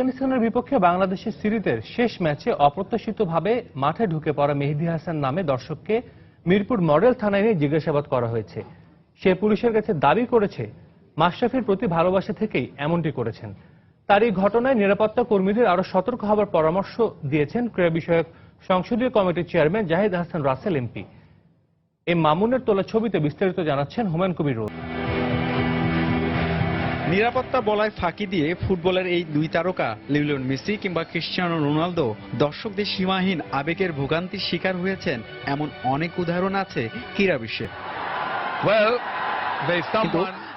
আফগানিস্তানের বিপক্ষে বাংলাদেশের সিরিজের শেষ ম্যাচে অপ্রত্যাশিতভাবে মাঠে ঢুকে পড়া মেহেদী হাসান নামে দর্শককে মিরপুর মডেল থানায় নিয়ে জিজ্ঞাসাবাদ করা হয়েছে। সে পুলিশের কাছে দাবি করেছে, মাশরাফির প্রতি ভালোবাসা থেকেই এমনটি করেছেন। তার এই ঘটনায় নিরাপত্তা কর্মীদের আরও সতর্ক হবার পরামর্শ দিয়েছেন ক্রীড়া বিষয়ক সংসদীয় কমিটির চেয়ারম্যান জাহিদ হাসান রাসেল এমপি। এ মামুনের তোলা ছবিতে বিস্তারিত জানাচ্ছেন হুমায়ুন কবির রোদ। নিরাপত্তা বলায় ফাঁকি দিয়ে ফুটবলের এই দুই তারকা লিওনেল মেসি কিংবা ক্রিশ্চিয়ানো রোনালদো দর্শকদের সীমাহীন আবেগের ভোগান্তির শিকার হয়েছেন এমন অনেক উদাহরণ আছে ক্রীড়া বিশ্বে।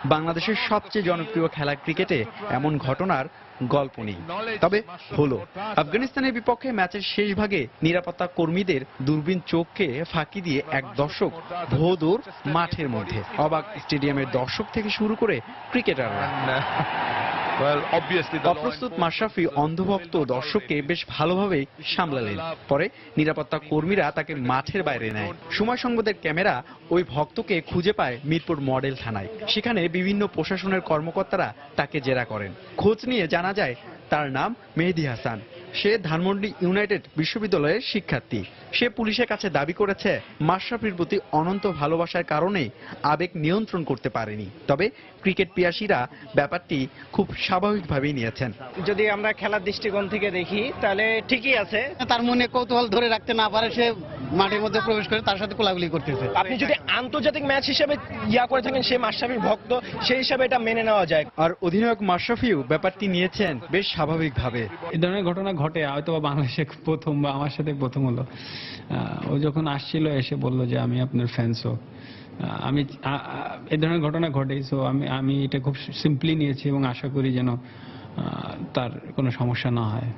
বাংলাদেশের সবচেয়ে জনপ্রিয় খেলা ক্রিকেটে এমন ঘটনার গল্প নেই। তবে হলো আফগানিস্তানের বিপক্ষে ম্যাচের শেষ ভাগে নিরাপত্তা কর্মীদের দূরবীন চোখকে ফাঁকি দিয়ে এক দর্শক ভোদৌর মাঠের মধ্যে। অবাক স্টেডিয়ামের দর্শক থেকে শুরু করে ক্রিকেটাররা। অপ্রস্তুত মাশরাফি অন্ধভক্ত দর্শককে বেশ ভালোভাবেই সামলালেন। পরে নিরাপত্তা কর্মীরা তাকে মাঠের বাইরে নেয়। সময় সংবাদের ক্যামেরা ওই ভক্তকে খুঁজে পায় মিরপুর মডেল থানায়। সেখানে বিভিন্ন প্রশাসনের কর্মকর্তারা তাকে জেরা করেন। খোঁজ নিয়ে জানা যায় তার নাম মেহেদি হাসান। সে ধানমন্ডি ইউনাইটেড বিশ্ববিদ্যালয়ের শিক্ষার্থী। সে পুলিশের কাছে দাবি করেছে মাশরাফির প্রতি অনন্ত ভালোবাসার কারণে আবেগ নিয়ন্ত্রণ করতে পারেনি। তবে ক্রিকেট পিয়াসীরা ব্যাপারটি খুব স্বাভাবিকভাবেই নিয়েছেন। যদি আমরা খেলার দৃষ্টিকোণ থেকে দেখি তাহলে ঠিকই আছে। তার মনে কৌতূহল ধরে রাখতে না পারে সে মাঠের মধ্যে প্রবেশ করে তার সাথে কোলাগুলি করতেছে। আপনি যদি আন্তর্জাতিক ম্যাচ হিসেবে ইয়া করে থাকেন সে মাশরাফির ভক্ত সেই হিসাবে এটা মেনে নেওয়া যায়। আর অধিনায়ক মাশরাফিও ব্যাপারটি নিয়েছেন বেশ স্বাভাবিকভাবে। এই ধরনের ঘটনা ঘটে হয়তো বা বাংলাদেশে প্রথম বা আমার সাথে প্রথম হলো। ও যখন আসছিল এসে বলল যে আমি আপনার ফ্যান্সও আমি এই ধরনের ঘটনা ঘটে সো আমি আমি এটা খুব সিম্পলি নিয়েছি এবং আশা করি যেন তার কোনো সমস্যা না হয়.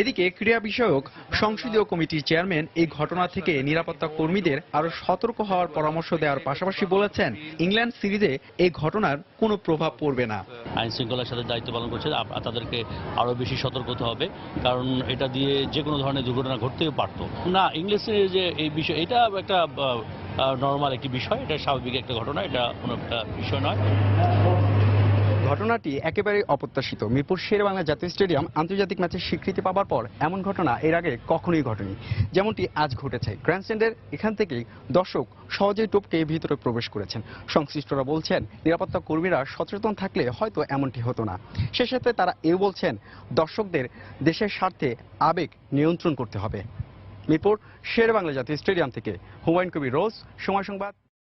এদিকে ক্রীড়া বিষয়ক সংসদীয় কমিটির চেয়ারম্যান এই ঘটনা থেকে নিরাপত্তা কর্মীদের আরও সতর্ক হওয়ার পরামর্শ দেওয়ার পাশাপাশি বলেছেন ইংল্যান্ড সিরিজে এই ঘটনার কোনো প্রভাব পড়বে না। আইন শৃঙ্খলার সাথে দায়িত্ব পালন করছে তাদেরকে আরও বেশি সতর্ক হতে হবে কারণ এটা দিয়ে যে কোনো ধরনের দুর্ঘটনা ঘটতেও পারতো। না ইংলিশের যে এই বিষয় এটা একটা নর্মাল একটি বিষয় এটা স্বাভাবিক একটা ঘটনা এটা কোনো একটা বিষয় নয়। ঘটনাটি একেবারে অপ্রত্যাশিত। মিরপুর শেরবাংলা জাতীয় স্টেডিয়াম আন্তর্জাতিক ম্যাচের স্বীকৃতি পাওয়ার পর এমন ঘটনা এর আগে কখনোই ঘটেনি। যেমনটি আজ ঘটেছে। গ্র্যান্ডস্ট্যান্ডের এখান থেকেই দর্শক সহজেই টোপকে ভিতরে প্রবেশ করেছেন। সংশ্লিষ্টরা বলছেন, নিরাপত্তা কর্মীরা সচেতন থাকলে হয়তো এমনটি হতো না। সে সাথে তারা এও বলছেন, দর্শকদের দেশের স্বার্থে আবেগ নিয়ন্ত্রণ করতে হবে। মিরপুর শেরবাংলা জাতীয় স্টেডিয়াম থেকে হুমায়ুন কবির, রোজ সময় সংবাদ।